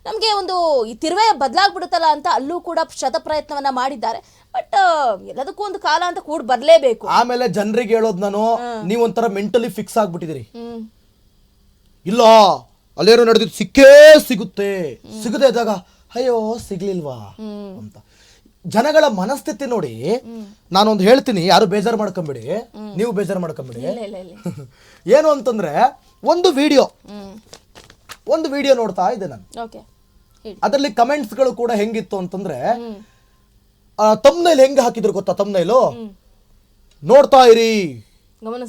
ನಮ್ಗೆ ಒಂದು ಈ ತಿರುವೆ ಬದಲಾಗ್ಬಿಡುತ್ತಲ್ಲ ಅಂತ ಅಲ್ಲೂ ಕೂಡ ಶತ ಪ್ರಯತ್ನವನ್ನ ಮಾಡಿದ್ದಾರೆ. ಬಟ್ ಎಲ್ಲದಕ್ಕೂ ಒಂದು ಕಾಲ ಅಂತ ಕೂಡ ಬರ್ಲೇಬೇಕು. ಆಮೇಲೆ ಜನರಿಗೆ ಹೇಳೋದ್ ನಾನು ನೀವೊಂಥರ ಮೆಂಟಲಿ ಫಿಕ್ಸ್ ಆಗ್ಬಿಟ್ಟಿದ್ದೀರಿ. ಹ್ಮ್. ಇಲ್ಲ? ಅಲ್ಲೇನೋ ನಡೆದಿದ್ದು ಸಿಕ್ಕೇ ಸಿಗುತ್ತೆ. ಸಿಗದೆ ಇದ್ದಾಗ ಅಯ್ಯೋ ಸಿಗ್ಲಿಲ್ವಾ ಅಂತ. ಜನಗಳ ಮನಸ್ಥಿತಿ ನೋಡಿ ನಾನೊಂದು ಹೇಳ್ತೀನಿ ಯಾರು ಬೇಜಾರು ಮಾಡ್ಕೊಂಬಿಡಿ. ನೀವು ಬೇಜಾರು ಮಾಡ್ಕೊಂಬಿಡಿ. ಏನು ಅಂತಂದ್ರೆ ಒಂದು ವಿಡಿಯೋ. ಒಂದು ವಿಡಿಯೋ ನೋಡ್ತಾ ಇದ್ದೆ ನಾನು. ಅದರಲ್ಲಿ ಕಮೆಂಟ್ಸ್ಗಳು ಕೂಡ ಹೆಂಗಿತ್ತು ಅಂತಂದ್ರೆ ತಮ್ನೈಲ್ ಹೆಂಗೆ ಹಾಕಿದ್ರು ಗೊತ್ತಾ ತಮ್ನೈಲು ನೋಡ್ತಾ ಇರಿ.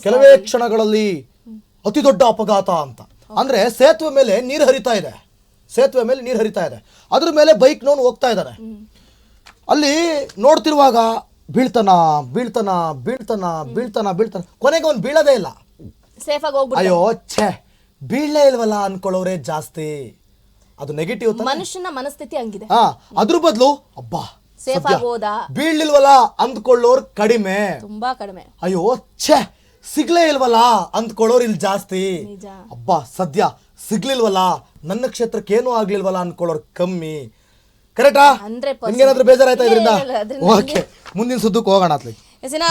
ಕೆಲವೇ ಕ್ಷಣಗಳಲ್ಲಿ ಅತಿ ದೊಡ್ಡ ಅಪಘಾತ ಅಂತ. ಅಂದ್ರೆ ಸೇತುವೆ ಮೇಲೆ ನೀರು ಹರಿತಾ ಇದೆ. ಸೇತುವೆ ಮೇಲೆ ನೀರು ಹರಿತಾ ಇದೆ. ಅದ್ರ ಮೇಲೆ ಬೈಕ್ ನೋನ್ ಹೋಗ್ತಾ ಇದ್ದಾರೆ ಅಲ್ಲಿ ನೋಡ್ತಿರುವಾಗ ಬೀಳ್ತಾನ ಬೀಳ್ತಾನ ಬೀಳ್ತಾನ ಬೀಳ್ತಾನ ಬೀಳ್ತಾನ. ಕೊನೆಗೆ ಅವ್ನು ಬೀಳದೇ ಇಲ್ಲ. ಸೇಫಾಗಿ ಹೋಗ್ಬಿಟ್ಟು ಅಯ್ಯೋ ಛೇ. ಬೀಳಲೇ ಇಲ್ವಲ್ಲ ಅನ್ಕೊಳ್ಳೋರೆ ಜಾಸ್ತಿ. ಅದು ನೆಗೆಟಿವ್ ಮನುಷ್ಯನ ಮನಸ್ಥಿತಿ ಹಂಗಿದೆ. ಹಾ ಅದ್ರ ಬದಲು ಅಬ್ಬಾ ಸೇಫ್ ಆಗ್ಬೋದಾ ಬೀಳ್ಲಿಲ್ವಲ್ಲ ಅಂದ್ಕೊಳ್ಳೋರು ಕಡಿಮೆ. ತುಂಬಾ ಕಡಿಮೆ. ಅಯ್ಯೋ ಛೇ. ಸಿಗ್ಲೇ ಇಲ್ವಲ್ಲ ಅಂದ್ಕೊಳ್ಳೋರು ಇಲ್ಲಿ ಜಾಸ್ತಿ. ನಿಜ. ಅಬ್ಬಾ ಸದ್ಯ ಸಿಗ್ಲಿಲ್ವಲ್ಲ ನನ್ನ ಕ್ಷೇತ್ರಕ್ಕೆ ಏನು ಆಗ್ಲಿಲ್ವಲ್ಲ ಅನ್ಕೊಳ್ಳೋರು ಕಮ್ಮಿ. ಕರೆಕ್ಟಾ ಹಂಡ್ರೆಡ್ ನಿಮ್ಗೇನಾದ್ರೂ ಬೇಜಾರಾಯ್ತಾ ಇದರಿಂದ? ಇಲ್ಲ, ಇಲ್ಲ, ಅದ್ರಿಂದ ಓಕೆ ಮುಂದಿನ ಸುದ್ದಕ್ಕೆ ಹೋಗೋಣ ಅತ್ಲಿ. ಎಸಿನ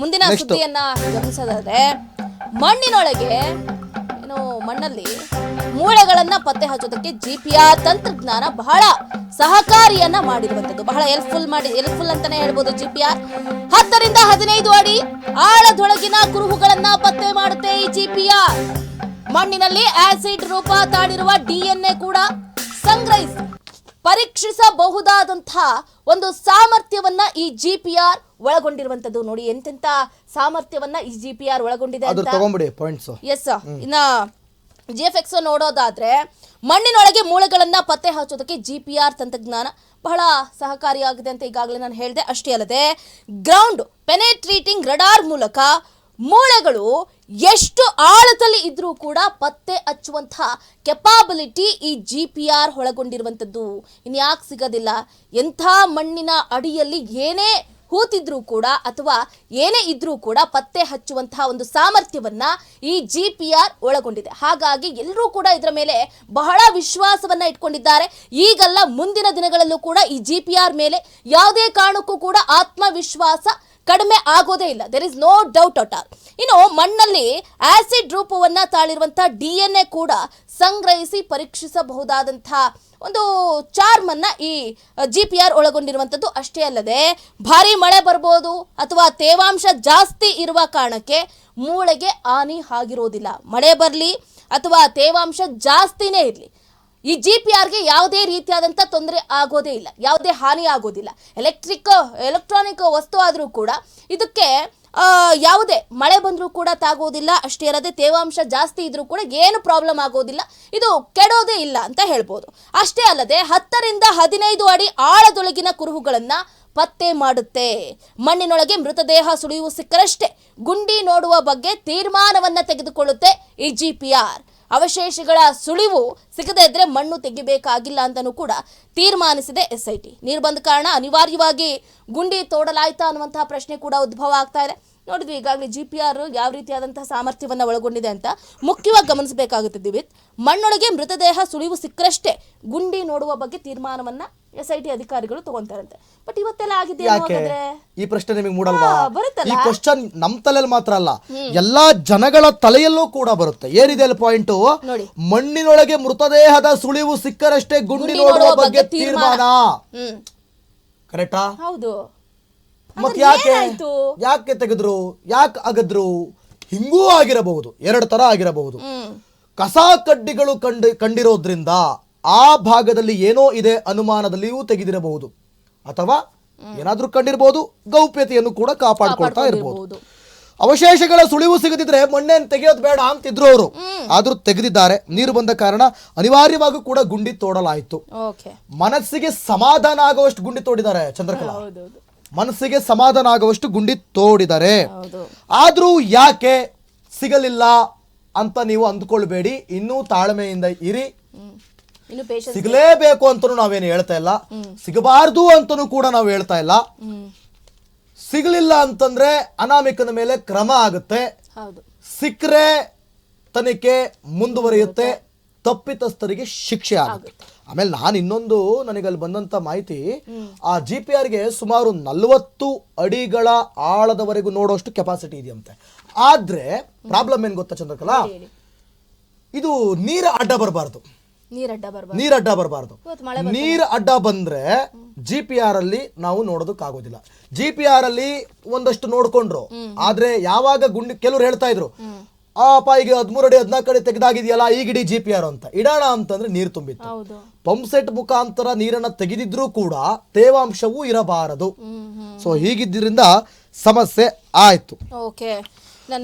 ಮುಂದಿನ ಸುದ್ದಿಯನ್ನ ಗಮನಿಸೋದಾದ್ರೆ ಮಣ್ಣಿನೊಳಗೆ ಏನು ಮಣ್ಣಲ್ಲಿ ಮೂಳೆಗಳನ್ನ ಪತ್ತೆ ಹಚ್ಚೋದಕ್ಕೆ ಜಿಪಿಆರ್ ತಂತ್ರಜ್ಞಾನ ಬಹಳ ಸಹಕಾರಿಯನ್ನ ಮಾಡಿರುವಂತದ್ದು. ಬಹಳ ಹೆಲ್ಪ್ಫುಲ್ ಮಾಡಿ ಹೆಲ್ಪ್ಫುಲ್ ಅಂತಾನೆ ಹೇಳ್ಬೋದು ಜಿಪಿಆರ್ ಹತ್ತರಿಂದ ಹದಿನೈದು ಅಡಿ ಆಳದೊಳಗಿನ ಕುರುಹುಗಳನ್ನ ಪತ್ತೆ ಮಾಡುತ್ತೆ ಈ ಜಿಪಿಆರ್ ಮಣ್ಣಿನಲ್ಲಿ ಆಸಿಡ್ ರೂಪ ತಾಡಿರುವ ಡಿಎನ್ಎ ಕೂಡ ಸಂಗ್ರಹಿಸಿ ಪರೀಕ್ಷಿಸಬಹುದಾದಂತಹ ಒಂದು ಸಾಮರ್ಥ್ಯವನ್ನ ಈ ಜಿಪಿಆರ್ ಒಳಗೊಂಡಿರುವಂತದ್ದು. ನೋಡಿ ಎಂತೆಂತ ಸಾಮರ್ಥ್ಯವನ್ನ ಈ ಜಿಪಿಆರ್ ಒಳಗೊಂಡಿದೆ ಅಂತ. ತಗೊಂಬಿಡಿ ಪಾಯಿಂಟ್ಸ್ ಎಸ್ ಇನ್ನ ಜಿ ಎಫ್ ಎಕ್ಸ್ ನೋಡೋದಾದ್ರೆ ಮಣ್ಣಿನೊಳಗೆ ಮೂಳೆಗಳನ್ನ ಪತ್ತೆ ಹಚ್ಚೋದಕ್ಕೆ ಜಿ ಪಿ ಆರ್ ತಂತ್ರಜ್ಞಾನ ಬಹಳ ಸಹಕಾರಿಯಾಗಿದೆ ಅಂತ ಈಗಾಗಲೇ ನಾನು ಹೇಳಿದೆ. ಅಷ್ಟೇ ಅಲ್ಲದೆ ಗ್ರೌಂಡ್ ಪೆನೆಟ್ರೇಟಿಂಗ್ ರಡಾರ್ ಮೂಲಕ ಮೂಳೆಗಳು ಎಷ್ಟು ಆಳದಲ್ಲಿ ಇದ್ರೂ ಕೂಡ ಪತ್ತೆ ಹಚ್ಚುವಂತಹ ಕೆಪಾಬಿಲಿಟಿ ಈ ಜಿ ಪಿ ಆರ್ ಒಳಗೊಂಡಿರುವಂಥದ್ದು. ಇನ್ಯಾಕೆ ಸಿಗೋದಿಲ್ಲ. ಎಂಥ ಮಣ್ಣಿನ ಅಡಿಯಲ್ಲಿ ಏನೇ ಹೂತಿದ್ರೂ ಕೂಡ ಅಥವಾ ಏನೇ ಇದ್ರೂ ಕೂಡ ಪತ್ತೆ ಹಚ್ಚುವಂತಹ ಒಂದು ಸಾಮರ್ಥ್ಯವನ್ನ ಈ ಜಿ ಪಿ ಆರ್ ಒಳಗೊಂಡಿದೆ. ಹಾಗಾಗಿ ಎಲ್ಲರೂ ಕೂಡ ಇದರ ಮೇಲೆ ಬಹಳ ವಿಶ್ವಾಸವನ್ನ ಇಟ್ಕೊಂಡಿದ್ದಾರೆ. ಈಗಲ್ಲ ಮುಂದಿನ ದಿನಗಳಲ್ಲೂ ಕೂಡ ಈ ಜಿ ಪಿ ಆರ್ ಮೇಲೆ ಯಾವುದೇ ಕಾರಣಕ್ಕೂ ಕೂಡ ಆತ್ಮವಿಶ್ವಾಸ ಕಡಿಮೆ ಆಗೋದೇ ಇಲ್ಲ. There is no doubt at all ಇನ್ನು ಮಣ್ಣಲ್ಲಿ ಆಸಿಡ್ ರೂಪವನ್ನ ತಾಳಿರುವಂತಹ ಡಿ ಎನ್ ಎ ಕೂಡ ಸಂಗ್ರಹಿಸಿ ಪರೀಕ್ಷಿಸಬಹುದಾದಂತಹ ಒಂದು ಚಾರ್ಮ್ ಅನ್ನ ಈ ಜಿ ಪಿ ಆರ್ ಒಳಗೊಂಡಿರುವಂಥದ್ದು ಅಷ್ಟೇ ಅಲ್ಲದೆ, ಭಾರಿ ಮಳೆ ಬರ್ಬೋದು ಅಥವಾ ತೇವಾಂಶ ಜಾಸ್ತಿ ಇರುವ ಕಾರಣಕ್ಕೆ ಮೂಳೆಗೆ ಹಾನಿ ಆಗಿರೋದಿಲ್ಲ. ಮಳೆ ಬರಲಿ ಅಥವಾ ತೇವಾಂಶ ಜಾಸ್ತಿನೇ ಇರಲಿ. ಈ ಜಿ ಪಿ ಆರ್ಗೆ ಯಾವುದೇ ರೀತಿಯಾದಂಥ ತೊಂದರೆ ಆಗೋದೇ ಇಲ್ಲ. ಯಾವುದೇ ಹಾನಿ ಆಗೋದಿಲ್ಲ. ಎಲೆಕ್ಟ್ರಿಕ್, ಎಲೆಕ್ಟ್ರಾನಿಕ್ ವಸ್ತು ಆದರೂ ಕೂಡ ಇದಕ್ಕೆ ಯಾವುದೇ ಮಳೆ ಬಂದರೂ ಕೂಡ ತಾಗೋದಿಲ್ಲ ಅಷ್ಟೇ ಇರದೆ ತೇವಾಂಶ ಜಾಸ್ತಿ ಇದ್ರೂ ಕೂಡ ಏನು ಪ್ರಾಬ್ಲಮ್ ಆಗೋದಿಲ್ಲ ಇದು ಕೆಡೋದೇ ಇಲ್ಲ ಅಂತ ಹೇಳ್ಬೋದು. ಅಷ್ಟೇ ಅಲ್ಲದೆ ಹತ್ತರಿಂದ ಹದಿನೈದು ಅಡಿ ಆಳದೊಳಗಿನ ಕುರುಹುಗಳನ್ನು ಪತ್ತೆ ಮಾಡುತ್ತೆ. ಮಣ್ಣಿನೊಳಗೆ ಮೃತದೇಹ ಸುಳಿವು ಸಿಕ್ಕರಷ್ಟೇ. ಗುಂಡಿ ನೋಡುವ ಬಗ್ಗೆ ತೀರ್ಮಾನವನ್ನು ತೆಗೆದುಕೊಳ್ಳುತ್ತೆ ಈ ಜಿ ಪಿ ಆರ್ ಅವಶೇಷಗಳ ಸುಳಿವು ಸಿಗದೇ ಇದ್ರೆ ಮಣ್ಣು ತೆಗಿಬೇಕಾಗಿಲ್ಲ ಅಂತಲೂ ಕೂಡ ತೀರ್ಮಾನಿಸಿದೆ ಎಸ್ ಐ ಟಿ ನೀರು ಬಂದ ಕಾರಣ ಅನಿವಾರ್ಯವಾಗಿ ಗುಂಡಿ ತೋಡಲಾಯ್ತಾ ಅನ್ನುವಂತಹ ಪ್ರಶ್ನೆ ಕೂಡ ಉದ್ಭವ ಆಗ್ತಾ ಇದೆ. ನೋಡಿದ್ವಿ, ಈಗಾಗಲೇ ಜಿ ಪಿ ಆರ್ ಯಾವ ರೀತಿಯಾದಂತಹ ಸಾಮರ್ಥ್ಯವನ್ನು ಒಳಗೊಂಡಿದೆ ಅಂತ ಮುಖ್ಯವಾಗಿ ಗಮನಿಸಬೇಕಾಗುತ್ತೆ ದಿವಿತ್. ಮಣ್ಣೊಳಗೆ ಮೃತದೇಹ ಸುಳಿವು ಸಿಕ್ಕರಷ್ಟೇ ಗುಂಡಿ ನೋಡುವ ಬಗ್ಗೆ ತೀರ್ಮಾನವನ್ನ ಎಸ್ ಐ ಟಿ ಅಧಿಕಾರಿಗಳು ತಗೊಂತಾರಂತೆ. ಬಟ್ ಇವತ್ತೆಲ್ಲ ಆಗಿದೆ ಯಾಕೆ? ಈ ಪ್ರಶ್ನೆ ನಿಮಗೆ ಮೂಡಲ್ವಾ? ಹಾ, ಬರುತ್ತಲ್ಲ. ಈ ಕ್ವಶನ್ ನಮ್ ತಲೆಯಲ್ಲಿ ಮಾತ್ರ ಅಲ್ಲ ಎಲ್ಲಾ ಜನಗಳ ತಲೆಯಲ್ಲೂ ಕೂಡ ಬರುತ್ತೆ. ಏನಿದೆ ಅಲ್ಲಿ ಪಾಯಿಂಟ್ ನೋಡಿ. ಮಣ್ಣಿನೊಳಗೆ ಮೃತದೇಹದ ಸುಳಿವು ಸಿಕ್ಕರಷ್ಟೇ ಗುಂಡಿ ನೋಡುವ ಬಗ್ಗೆ ತೀರ್ಮಾನ. ಹ್ಮ್. ಕರೆಕ್ಟಾ ಹೌದು. ಮತ್ ಯಾಕೆ? ಏನಾಯ್ತು? ಯಾಕೆ ತೆಗೆದ್ರು? ಯಾಕೆ ಅಗದ್ರು? ಹಿಂಗೂ ಆಗಿರಬಹುದು. ಎರಡು ತರ ಆಗಿರಬಹುದು. ಹ್ಮ್. ಕಸ ಕಡ್ಡಿಗಳು ಕಂಡು ಕಂಡಿರೋದ್ರಿಂದ ಆ ಭಾಗದಲ್ಲಿ ಏನೋ ಇದೆ ಅನುಮಾನದಲ್ಲಿಯೂ ತೆಗೆದಿರಬಹುದು. ಅಥವಾ ಏನಾದರೂ ಕಂಡಿರಬಹುದು ಗೌಪ್ಯತೆಯನ್ನು ಕೂಡ ಕಾಪಾಡಿಕೊಳ್ತಾ ಇರಬಹುದು. ಅವಶೇಷಗಳ ಸುಳಿವು ಸಿಗದಿದ್ರೆ ಮಣ್ಣೇನು ತೆಗೆಯೋದು ಬೇಡ ಅಂತಿದ್ರು ಅವರು. ಆದ್ರೂ ತೆಗೆದಿದ್ದಾರೆ. ನೀರು ಬಂದ ಕಾರಣ ಅನಿವಾರ್ಯವಾಗೂ ಕೂಡ ಗುಂಡಿ ತೋಡಲಾಯಿತು. ಮನಸ್ಸಿಗೆ ಸಮಾಧಾನ ಆಗುವಷ್ಟು ಗುಂಡಿ ತೋಡಿದ್ದಾರೆ ಚಂದ್ರಕಲಾ. ಮನಸ್ಸಿಗೆ ಸಮಾಧಾನ ಆಗುವಷ್ಟು ಗುಂಡಿ ತೋಡಿದ್ದಾರೆ. ಆದ್ರೂ ಯಾಕೆ ಸಿಗಲಿಲ್ಲ ಅಂತ ನೀವು ಅಂದ್ಕೊಳ್ಬೇಡಿ. ಇನ್ನೂ ತಾಳ್ಮೆಯಿಂದ ಇರಿ. ಸಿಗಲೇಬೇಕು ಅಂತನೂ ನಾವೇನು ಹೇಳ್ತಾ ಇಲ್ಲ. ಸಿಗಬಾರ್ದು ಅಂತನೂ ಕೂಡ ನಾವು ಹೇಳ್ತಾ ಇಲ್ಲ. ಸಿಗಲಿಲ್ಲ ಅಂತಂದ್ರೆ ಅನಾಮಿಕನ ಮೇಲೆ ಕ್ರಮ ಆಗುತ್ತೆ. ಸಿಕ್ಕರೆ ತನಿಖೆ ಮುಂದುವರಿಯುತ್ತೆ. ತಪ್ಪಿತಸ್ಥರಿಗೆ ಶಿಕ್ಷೆ ಆಗುತ್ತೆ. ಆಮೇಲೆ ನಾನು ಇನ್ನೊಂದು ನನಗೆ ಅಲ್ಲಿ ಬಂದಂತ ಮಾಹಿತಿ ಆ ಜಿ ಪಿ ಆರ್ಗೆ ಸುಮಾರು ನಲವತ್ತು ಅಡಿಗಳ ಆಳದವರೆಗೂ ನೋಡೋಷ್ಟು ಕೆಪಾಸಿಟಿ ಇದೆಯಂತೆ. ಆದ್ರೆ ಪ್ರಾಬ್ಲಮ್ ಏನ್ ಗೊತ್ತಾ ಚಂದ್ರಕಲಾ? ಇದು ನೀರ ಅಡ್ಡ ಬರಬಾರ್ದು. ಬರ್ಬಾರ್ದು. ನೀರ್ ಅಡ್ಡ ಬರಬಾರ್ದು. ನೀರ್ ಅಡ್ಡ ಬಂದ್ರೆ ಜಿ ಪಿ ಆರ್ ಅಲ್ಲಿ ನಾವು ನೋಡೋದಕ್ಕಾಗೋದಿಲ್ಲ. ಜಿ ಪಿ ಆರ್ ಅಲ್ಲಿ ಒಂದಷ್ಟು ನೋಡ್ಕೊಂಡ್ರು. ಆದ್ರೆ ಯಾವಾಗ ಗುಂಡಿ ಕೆಲವ್ರು ಹೇಳ್ತಾ ಇದ್ರು ಆ ಅಪ್ಪ ಈಗ ಹದಿಮೂರು ಅಡಿ ಹದಿನಾಲ್ಕು ಅಡಿ ತೆಗೆದಾಗಿದೆಯಲ್ಲ ಈಗ ಇಡೀ ಜಿ ಪಿ ಆರ್ ಅಂತ. ಇಡೋಣ ಅಂತಂದ್ರೆ ನೀರು ತುಂಬಿತ್ತು. ಪಂಪ್ ಸೆಟ್ ಮುಖಾಂತರ ನೀರನ್ನ ತೆಗೆದಿದ್ರೂ ಕೂಡ ತೇವಾಂಶವೂ ಇರಬಾರದು. ಸೊ ಹೀಗಿದ್ದರಿಂದ ಸಮಸ್ಯೆ ಆಯ್ತು. ಓಕೆ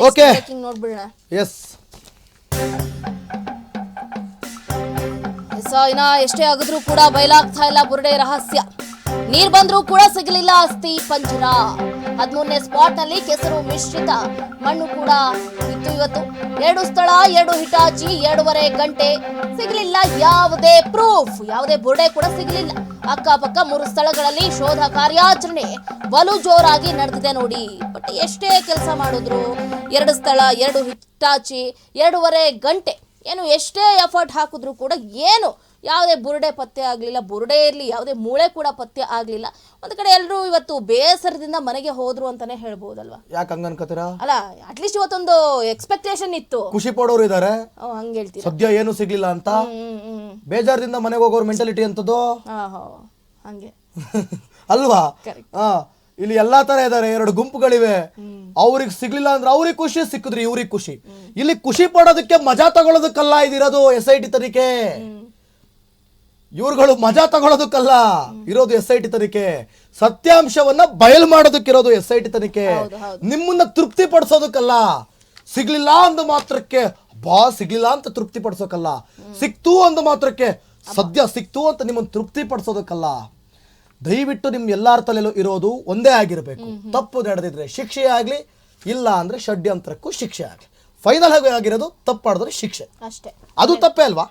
ಓಕೆ ಎಸ್ ಸೊ ಇನ್ನ ಎಷ್ಟೇ ಆಗಿದ್ರೂ ಕೂಡ ಬಯಲಾಗ್ತಾ ಇಲ್ಲ ಬುರುಡೆ ರಹಸ್ಯ. ನೀರ್ ಬಂದ್ರೂ ಕೂಡ ಸಿಗಲಿಲ್ಲ ಅಸ್ತಿ ಪಂಜರ. ಹದಿಮೂರನೇ ಸ್ಪಾಟ್ನಲ್ಲಿ ಕೆಸರು ಮಿಶ್ರಿತ. ಮಣ್ಣು ಕೂಡ ಇತ್ತು ಇವತ್ತು. ಎರಡು ಸ್ಥಳ, ಎರಡು ಹಿಟಾಚಿ, ಎರಡೂವರೆ ಗಂಟೆ ಸಿಗಲಿಲ್ಲ ಯಾವುದೇ ಪ್ರೂಫ್ ಯಾವುದೇ ಬುರುಡೆ ಕೂಡ ಸಿಗಲಿಲ್ಲ. ಅಕ್ಕಪಕ್ಕ ಮೂರು ಸ್ಥಳಗಳಲ್ಲಿ ಶೋಧ ಕಾರ್ಯಾಚರಣೆ ಬಲು ಜೋರಾಗಿ ನಡೆದಿದೆ ನೋಡಿ. ಬಟ್ ಎಷ್ಟೇ ಕೆಲಸ ಮಾಡಿದ್ರು ಎರಡು ಸ್ಥಳ, ಎರಡು ಹಿಟಾಚಿ, ಎರಡೂವರೆ ಗಂಟೆ ಏನು ಎಷ್ಟೇ ಎಫರ್ಟ್ ಹಾಕಿದ್ರು ಕೂಡ ಏನು ಯಾವುದೇ ಬುರುಡೆ ಪತ್ತೆ ಆಗಲಿಲ್ಲ ಬುರುಡೆ ಇರಲಿ ಯಾವುದೇ ಮೂಳೆ ಕೂಡ ಪತ್ತೆ ಆಗಲಿಲ್ಲ. ಒಂದು ಕಡೆ ಎಲ್ಲರೂ ಇವತ್ತು ಬೇಸರದಿಂದ ಮನೆಗೆ ಹೋದ್ರು ಅಂತಾನೆ ಹೇಳ್ಬೋದಲ್ವಾ? ಯಾಕೆ ಹಂಗ ಅನ್ಕೋತೀರಾ? ಅಲ್ಲ ಅಟ್ಲೀಸ್ಟ್ ಇವತ್ತೊಂದು ಎಕ್ಸ್ಪೆಕ್ಟೇಷನ್ ಇತ್ತು. ಖುಷಿ ಪಡೋರು ಇದಾರೆ. ಹಂಗೆ ಹೇಳ್ತೀರಾ? ಸದ್ಯ ಏನು ಸಿಗ್ಲಿಲ್ಲ ಅಂತ? ಹ್ಮ್ ಹ್ಮ್ ಬೇಜಾರದಿಂದ ಮನೆಗೆ ಹೋಗೋರ್ ಮೆಂಟಾಲಿಟಿ ಅಂತದ್ದು ಹಾ ಹೋ ಹಂಗೆ. ಅಲ್ವಾ? Correct. ಆ ಇಲ್ಲಿ ಎಲ್ಲಾ ತರ ಇದಾರೆ ಎರಡು ಗುಂಪುಗಳಿವೆ. ಅವ್ರಿಗೆ ಸಿಗ್ಲಿಲ್ಲ ಅಂದ್ರೆ ಅವ್ರಿಗೆ ಖುಷಿ ಸಿಕ್ಕಿದ್ರಿ ಇವ್ರಿಗೆ ಖುಷಿ. ಇಲ್ಲಿ ಖುಷಿ ಪಡೋದಕ್ಕೆ ಮಜಾ ತಗೊಳೋದಕ್ಕಲ್ಲ ಇದಿರೋದು ಎಸ್ ಐ ಟಿ ತನಿಖೆ. ಇವ್ರುಗಳು ಮಜಾ ತಗೊಳೋದಕ್ಕಲ್ಲ ಇರೋದು ಎಸ್ ಐ ಟಿ ತನಿಖೆ. ಸತ್ಯಾಂಶವನ್ನ ಬಯಲು ಮಾಡೋದಕ್ಕಿರೋದು ಎಸ್ ಐ ಟಿ ತನಿಖೆ. ನಿಮ್ಮನ್ನ ತೃಪ್ತಿ ಪಡಿಸೋದಕ್ಕಲ್ಲ. ಸಿಗ್ಲಿಲ್ಲ ಅಂದ ಮಾತ್ರಕ್ಕೆ ಬಾ ಸಿಗ್ಲಿಲ್ಲ ಅಂತ ತೃಪ್ತಿ ಪಡಿಸೋಕಲ್ಲ. ಸಿಕ್ತು ಅಂದ ಮಾತ್ರಕ್ಕೆ ಸದ್ಯ ಸಿಕ್ತು ಅಂತ ನಿಮ್ಮನ್ನ ತೃಪ್ತಿ ಪಡಿಸೋದಕ್ಕಲ್ಲ. ದಯವಿಟ್ಟು ನಿಮ್ ಎಲ್ಲಾರ ತಲೆಯಲ್ಲೂ ಇರೋದು ಒಂದೇ ಆಗಿರಬೇಕು. ತಪ್ಪು ನಡೆದಿದ್ರೆ ಶಿಕ್ಷೆ ಆಗಲಿ ಇಲ್ಲ ಅಂದ್ರೆ ಷಡ್ಯಂತ್ರಕ್ಕೂ ಶಿಕ್ಷೆ ಆಗ್ಲಿ ಫೈನಲ್ ಆಗಿ ಆಗಿರೋದು ತಪ್ಪು ಮಾಡಿದ್ರೆ ಶಿಕ್ಷೆ. ಅಷ್ಟೇ. ಅದು ತಪ್ಪೇ ಅಲ್ವಾ?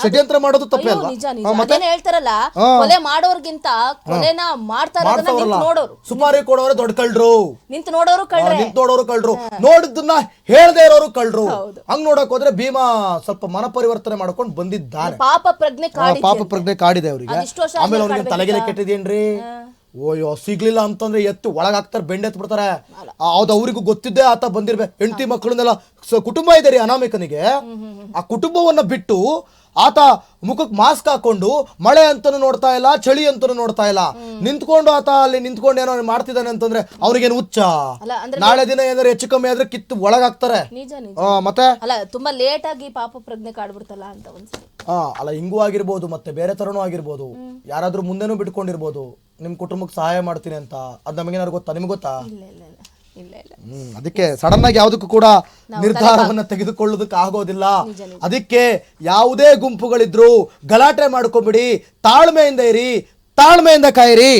ಷಡ್ಯಂತ್ರ ಮಾಡೋದು ತಪ್ಪೇ ಅಲ್ವಾ? ನಿಜ ಅದೇನ್ ಹೇಳ್ತಾರಲ್ಲ ಕೊಲೆ ಮಾಡೋರ್ಗಿಂತ ಕೊಲೆನ ಮಾಡ್ತಾ ಇರೋದನ್ನ ನೋಡೋರು. ಸುಮಾರಿ ಕೊಡೋರು ದೊಡ್ಡ ಕಳ್ರು. ನಿಂತ ನೋಡೋರು ಕಳ್ರು. ನಿಂತ್ ನೋಡೋರು ಕಳ್ರು. ನೋಡಿದ್ದನ್ನ ಹೇಳ್ದೇ ಇರೋರು ಕಳ್ರು. ಹಂಗ್ ನೋಡಕ್ ಹೋದ್ರೆ ಭೀಮಾ ಸ್ವಲ್ಪ ಮನ ಪರಿವರ್ತನೆ ಮಾಡ್ಕೊಂಡು ಬಂದಿದ್ದಾರೆ. ಪಾಪ ಪ್ರಜ್ಞೆ ಕಾಡಿದೆ ಪಾಪ ಪ್ರಜ್ಞೆ ಕಾಡಿದೆ ಅವರಿಗೆ. ಆಮೇಲೆ ಅವ್ರಿಗೆ ತಲೆಗೆಲೆ ಕೆಟ್ಟಿದೇನ್ರಿ? ಓಯ್ಯೋ ಸಿಗ್ಲಿಲ್ಲ ಅಂತಂದ್ರೆ ಎತ್ತು ಒಳಗಾಗ್ತಾರೆ ಬೆಂಡೆ ಎತ್ತು ಬಿಡ್ತಾರೆ ಹೌದು ಅವ್ರಿಗೂ ಗೊತ್ತಿದ್ದೆ ಆತ ಬಂದಿರ್ಬೇ. ಹೆಂಡತಿ ಮಕ್ಕಳನ್ನೆಲ್ಲ ಕುಟುಂಬ ಇದೆ ರೀ ಅನಾಮಿಕನಿಗೆ. ಆ ಕುಟುಂಬವನ್ನ ಬಿಟ್ಟು ಆತ ಮುಖಕ್ಕೆ ಮಾಸ್ಕ್ ಹಾಕೊಂಡು ಮಳೆ ಅಂತಾನು ನೋಡ್ತಾ ಇಲ್ಲ ಚಳಿ ಅಂತಾನು ನೋಡ್ತಾ ಇಲ್ಲ. ನಿಂತ್ಕೊಂಡು ಆತ ಅಲ್ಲಿ ನಿಂತ್ಕೊಂಡು ಏನೋ ಮಾಡ್ತಿದ್ದಾನೆ ಅಂತಂದ್ರೆ ಅವ್ರಿಗೇನು ಹುಚ್ಚ? ನಾಳೆ ದಿನ ಏನಾದ್ರು ಹೆಚ್ಚು ಕಮ್ಮಿ ಆದ್ರೆ ಕಿತ್ತು ಒಳಗಾಗ್ತಾರೆ ಮತ್ತೆ? ಅಲ್ಲ ತುಂಬಾ ಲೇಟ್ ಆಗಿ ಪಾಪ ಪ್ರಜ್ಞೆ ಕಾಡ್ಬಿಡ್ತಲ್ಲ ಅಂತ ಆ ಅಲ್ಲ ಹಿಂಗೂ ಆಗಿರ್ಬೋದು ಮತ್ತೆ ಬೇರೆ ತರನೂ ಆಗಿರ್ಬೋದು ಯಾರಾದ್ರೂ ಮುಂದೆನೂ ಬಿಟ್ಕೊಂಡಿರ್ಬೋದು ನಿಮ್ ಕುಟುಂಬಕ್ಕೆ ಸಹಾಯ ಮಾಡ್ತೀನಿ ಅಂತ ಅದ್ ನಮಗೇನಾದ್ರು ಗೊತ್ತಾ? ನಿಮ್ಗೆ ಗೊತ್ತಾ? ಇಲ್ಲ ಇಲ್ಲ ಇಲ್ಲ ಇಲ್ಲ ಇಲ್ಲ. ಹ್ಮ್ ಅದಕ್ಕೆ ಸಡನ್ ಆಗಿ ಯಾವ್ದಕ್ಕೂ ಕೂಡ ನಿರ್ಧಾರವನ್ನ ತೆಗೆದುಕೊಳ್ಳೋದಕ್ಕೆ ಆಗೋದಿಲ್ಲ. ಅದಕ್ಕೆ ಯಾವುದೇ ಗುಂಪುಗಳಿದ್ರು ಗಲಾಟೆ ಮಾಡ್ಕೊಂಬಿಡಿ ತಾಳ್ಮೆಯಿಂದ ಇರಿ ತಾಳ್ಮೆಯಿಂದ ಕಾಯಿರಿ.